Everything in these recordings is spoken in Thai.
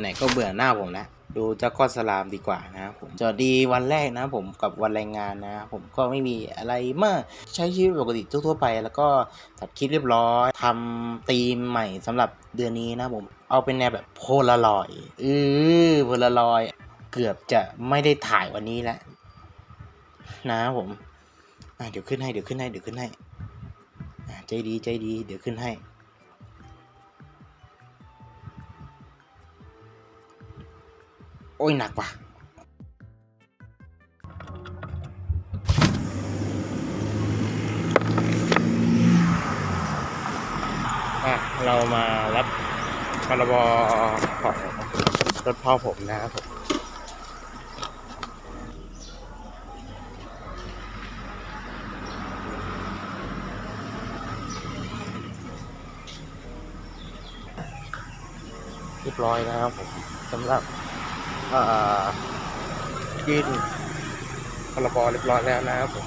ไหนๆก็เบื่อหน้าผมแล้วดูเจ้าก้อนสลามดีกว่านะครับผมสวัสดีวันแรกนะผมกับวันแรงงานนะผมก็ไม่มีอะไรมากใช้ชีวิตปกติทั่วไป แล้วก็ตัดคลิปเรียบร้อยทำธีมใหม่สำหรับเดือนนี้นะผมเอาเป็นแนวแบบโพลารอยเออโพลารอยเกือบจะไม่ได้ถ่ายวันนี้แล้วนะผมเดี๋ยวขึ้นให้เดี๋ยวขึ้นให้เดี๋ยวขึ้นให้ใจดีใจดีเดี๋ยวขึ้นให้ อ้ยหนักว่ะอะเรามารับพรบของรถพ่อผมนะครับผมเรียบร้อยนะครับผมสำหรับ ยื่นพรบเรียบร้อยแล้วนะครับผม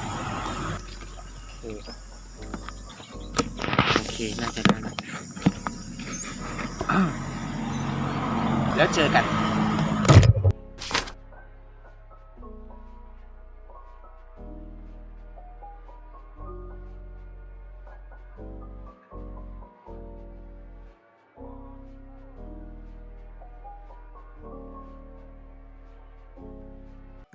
โอเค น่าจะได้แล้วอ้าวแล้วเจอกัน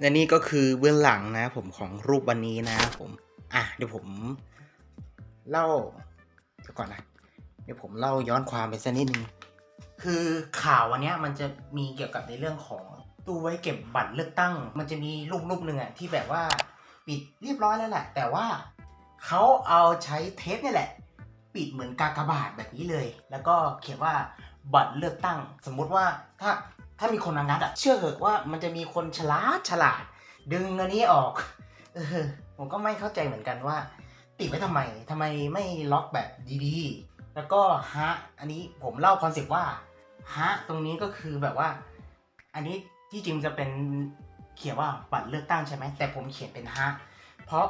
และนี่ก็คือเบื้องหลังนะผมของรูปวันนี้นะผมอะเดี๋ยวผมเล่าเดี๋ยวก่อนนะเดี๋ยวผมเล่าย้อนความไปสักนิดนึงคือข่าววันเนี้ยมันจะมีเกี่ยวกับในเรื่องของตู้ไว้เก็บบัตรเลือกตั้ง มันจะมีรูปรูปหนึ่งอะที่แบบว่าปิดเรียบร้อยแล้วแหละ แต่ว่าเขาเอาใช้เทปเนี่ยแหละ ปิดเหมือนกากบาทแบบนี้เลย แล้วก็เขียนว่าบัตรเลือกตั้ง สมมุติว่าถ้า ถ้ามีคนมางัดอะเชื่อเถอะว่ามันจะมีคนฉลาดฉลาด ดึงอันนี้ออกเออผมก็ไม่เข้าใจเหมือนกันว่า ติดไว้ทำไมทำไมไม่ล็อกแบบดีๆ แล้วก็ฮะอันนี้ผมเล่าคอนเซ็ปต์ว่าฮะตรงนี้ก็คือแบบว่า อันนี้ที่จริงจะเป็นเขียนว่าบัตรเลือกตั้งใช่ไหมแต่ผมเขียนเป็นฮะเพราะ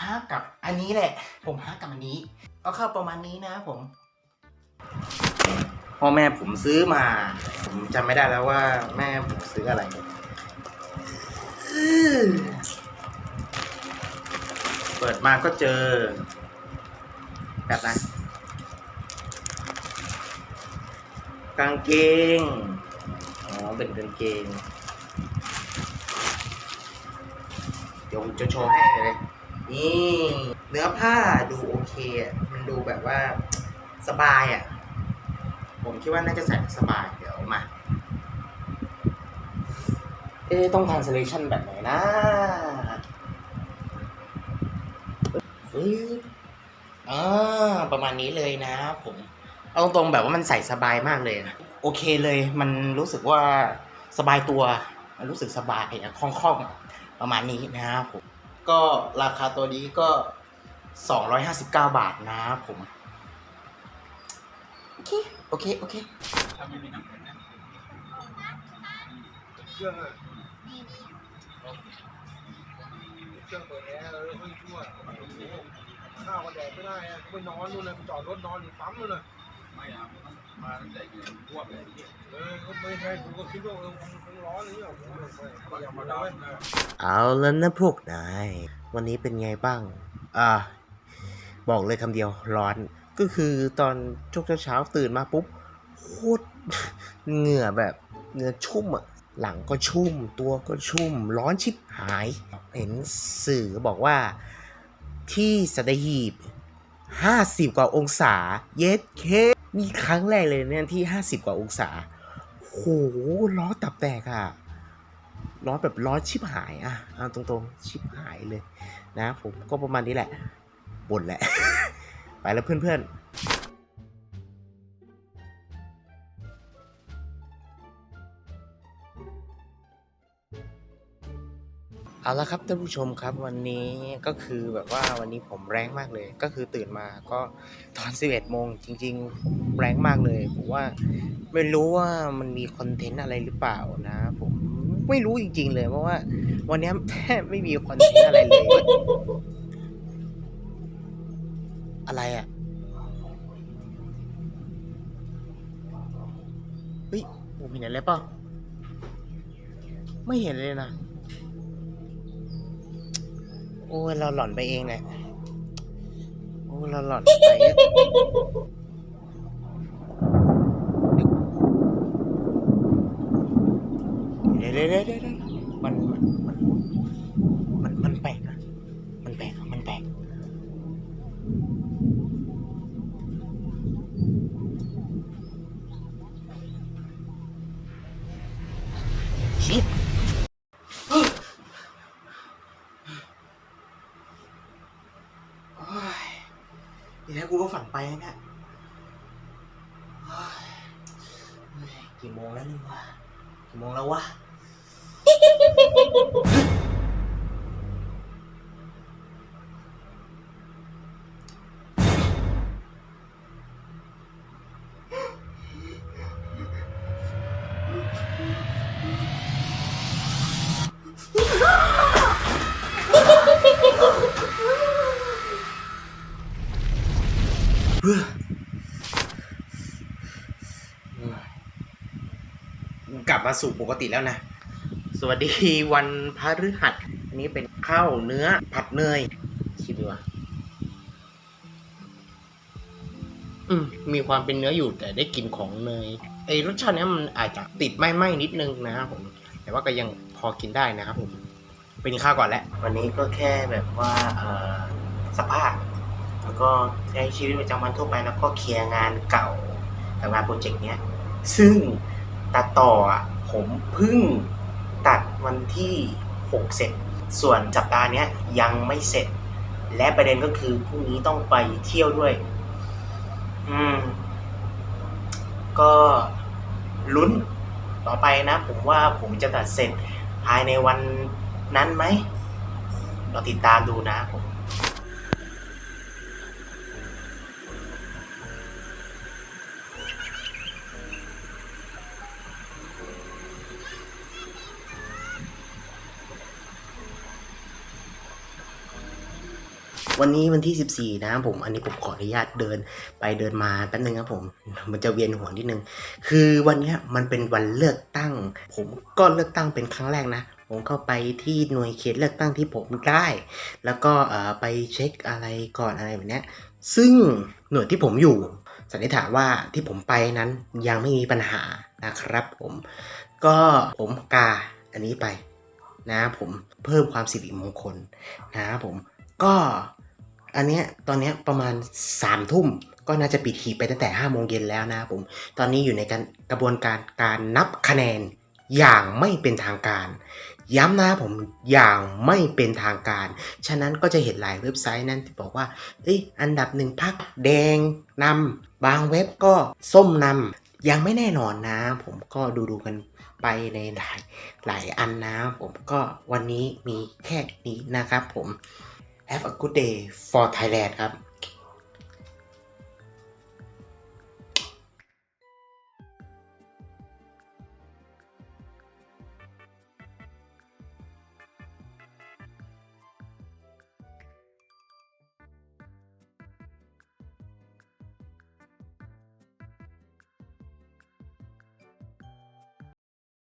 ฮะกับอันนี้แหละ ผมฮะกับอันนี้ก็เข้าประมาณนี้นะผม พ่อแม่ผมซื้อมา ผมจำไม่ได้แล้วว่าแม่ผมซื้ออะไรเปิดมาก็เจอ แบบนั้นกางเกง อ๋อ เป็นกางเกง เดี๋ยวผมจะโชว์ให้เลย นี่ เนื้อผ้าดูโอเค มันดูแบบว่าสบายอะ ผมคิดว่าน่าจะใส่สบายเดี๋ยวมา เอ๊ะต้อง translation แบบไหนนะฟึบอ่าประมาณนี้เลยนะผมเอาตรงๆแบบว่ามันใส่สบายมากเลยนะโอเคเลยมันรู้สึกว่าสบายตัว มันรู้สึกสบายอะคล่องๆประมาณนี้นะครับผมก็ราคาตัวนี้ก็ 259 บาทนะครับผมโอเคโอเค โอเคเครื่องอะเครื่องเปิดแอร์แล้วค่อยชั่วข้าวก็แดกไม่ได้อะไปนอนนู่นเลยไปจอดรถนอนอยู่ปั๊มนู่นเลยไม่ครับมาตั้งแต่อยู่พวกเลยที่เออก็ไม่ใช่กูก็คิดว่าเออคงคงร้อนอะไรอย่างเงี้ยโอ้โหไม่ธรไม่รมดาไม่นะเอาแล้วนะพวกนาย วันนี้เป็นไงบ้าง อ่า บอกเลยคำเดียวร้อน ก็คือตอนช่วงเช้าตื่นมาปุ๊บโคตรเหงื่อแบบเหงื่อชุ่มอะหลังก็ชุ่ม ตัวก็ชุ่ม ร้อนชิบหาย เห็นสื่อบอกว่าที่สัตหีบ 50 กว่าองศา เย็ดเคนี่ครั้งแรกเลยเนี่ยที่ 50 กว่าองศาโหร้อนตับแตกอะร้อนแบบร้อนชิบหายอะเอาตรงๆ ชิบหายเลยนะ ผมก็ประมาณนี้แหละบ่นแหละ ไปแล้วเพื่อนๆเอาละครับท่านผู้ชมครับวันนี้ก็คือแบบว่าวันนี้ผมแรงมากเลย ก็คือตื่นมาก็ตอน 11โมงจริงๆแรงมากเลยผมว่าไม่รู้ว่ามันมีคอนเทนต์อะไรหรือเปล่านะ ผมไม่รู้จริง ๆ เลยเพราะว่า วันนี้แทบไม่มีคอนเทนต์อะไรเลย ฮ้ยผมเห็นอะไรป่ะไม่เห็นเลยนะ โอ้เราหล่อนไปเองแหละโอ้เราหล่อนไปเดี๋ยวเดี๋ยวเดี๋ยวเดี๋ยวเดี๋ยวมันมันมันมันมันแปลกนะมันแปลกอะมันแปลกชิบ โอ้ยที แรกกูก็ฝันไปนะเนี่ยโอ้ยเฮ้ยกี่โมงแล้วนี่วะกี่โมงแล้ววะ กลับมา สู่ปกติแล้วนะ สวัสดีวันพฤหัสอันนี้เป็นข้าวเนื้อผัดเนยชิมดีกว่าอืมมีความเป็นเนื้ออยู่แต่ได้กลิ่นของเนยไอรสชาติเนี้ยมันอาจจะติดไหม้ๆนิดนึงนะครับผม แต่ว่าก็ยังพอกินได้นะครับผมเป็นข้าวก่อนแหล้ววันนี้ก็แค่แบบว่าเอ่อสภาพ แล้วก็ใช้ชีวิตประจำวันทั่วไปแล้วก็เคลียร์งานเก่ากับงานโปรเจกต์เนี้ย ซึ่งตัดต่ออะ ผมเพิ่งตัดวันที่ 6 เสร็จ ส่วนสัปดาห์เนี้ยยังไม่เสร็จ และประเด็นก็คือพรุ่งนี้ต้องไปเที่ยวด้วย อืม ก็ลุ้นต่อไปนะ ผมว่าผมจะตัดเสร็จภายในวันนั้นไหม เราติดตามดูนะผม วันนี้วันที่ 14 นะผม อันนี้ผมขออนุญาตเดินไปเดินมาแป๊บนึงครับผม มันจะเวียนหัวนิดนึง คือวันนี้มันเป็นวันเลือกตั้ง ผมก็เลือกตั้งเป็นครั้งแรกนะ ผมเข้าไปที่หน่วยเขตเลือกตั้งที่ผมได้ แล้วก็ไปเช็คอะไรก่อนอะไรแบบนี้ซึ่งหน่วยที่ผมอยู่สันนิษฐานว่าที่ผมไปนั้นยังไม่มีปัญหานะครับผม ก็ผมกาอันนี้ไปนะผมเพิ่มความสิริมงคลนะผมก็ อันเนี้ยตอนเนี้ยประมาณ3ามทุ่มก็น่าจะปิดหีบไปตั้งแต่5้าโมงเย็นแล้วนะผม ตอนนี้อยู่ในการกระบวนการการนับคะแนนอย่างไม่เป็นทางการ ย้ำนะผมอย่างไม่เป็นทางการ ฉะนั้นก็จะเห็นหลายเว็บไซต์นั่นที่บอกว่าเอ้ยอันดับหนึ่งพักแดงนำบางเว็บก็ส้มนำยังไม่แน่นอนนะ ผมก็ดูดูกันไปในหลายหลายอันนะผมก็วันนี้มีแค่นี้นะครับผม Have a good day for Thailand ครับ